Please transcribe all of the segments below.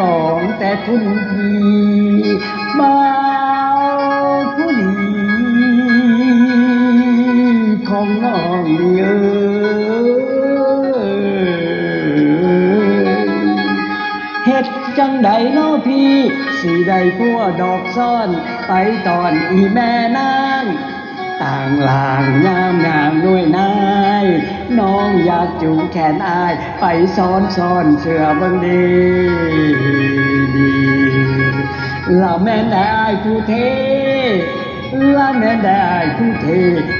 สองแต่คุณดีมาผู้ดีของน้องเยอะเฮ็ดจังใดเนาะพี่สีใดพัวดอกซ่อน ไปตอนอีแม่นาง ต่างลางงามงามด้วยนาง น้องอยากจูงแขนอาย ไปซ้อนซ้อนเสือบังดีดีเราแม่นได้อายผู้เทลาแม่ได้ผู้เท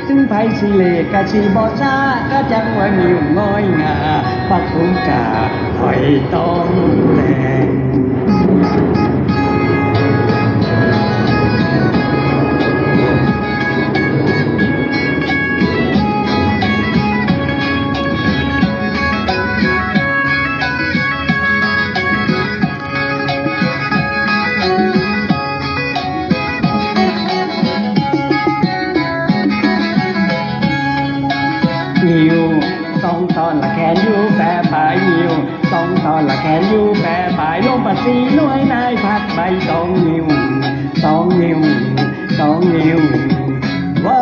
ถึงไผสิเลกะสิบ่ซากะจังว่านิ้วง้อยงาปักคุงกาหอยต้องแดง นละแขนอยู่แปรปลายยิวตองตอนละแขนอยู่แปรปลายลงปัดสีน่วยนายพัดใบสองนิ้วสองนิ้วสองนิ้วว่า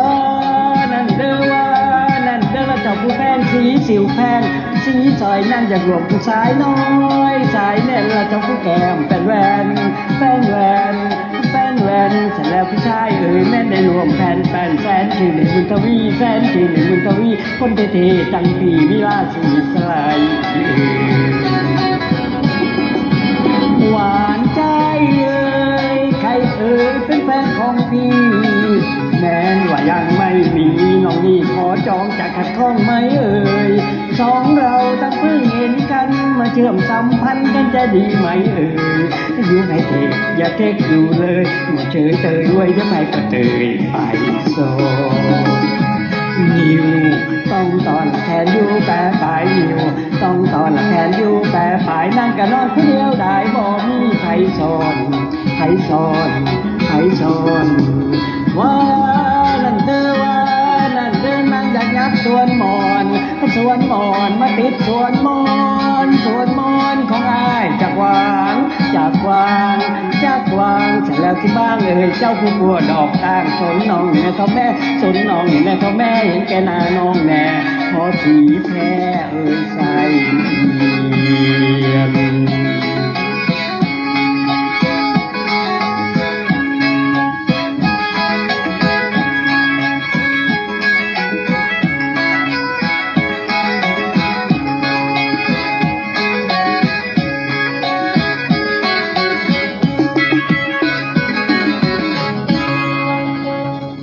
นั่นเด้อว่านั่นเด้อละเจ้าผู้แพงสีสิวแพงสีซอยนั่นอยารวมผู้ชายน้อยสายแน่นละเจ้าผู้แก้มเป็นแหวนแฟนแหวนแฟน แล้วผู้ชายเอ่ยแม่นได้รวมแฟนแฟนแฟนชื่อหนึ่งบุญทวีแฟนชื่อหนึ่งบุญทวีคนเท่ๆจังปีวิลาสุสลาย จองจะขัดข้องไหมเอ่ยสองเราตั้งเพิ่งเห็นกัน มาเชื่อมสัมพันธ์กันจะดีไหมเอ่ยอยู่ให้เทคอย่าเทคอยู่เลยมาเฉยเตยด้วยทำไมก็เตยไปโซนิวต้องตอนแขนอยู่แปรปลายนิวต้องตอนแขนอยู่แปรปลายนั่งกันนอนคนเดียวได้บ่มีใครสอนใครสอนใครสอนว่านั่น สวนมอนสวนมอนของอายจากวางจากวางจากวางฉันแล้วที่บ้างเอ่ยเจ้าผู้บัวดอกต่างสนน้องเนี่ยเท่าแม่สนน้องเนี่ยแม่เท่าแม่เห็นแกนาน้องแน่พอสีแพ้เอ่ยใส่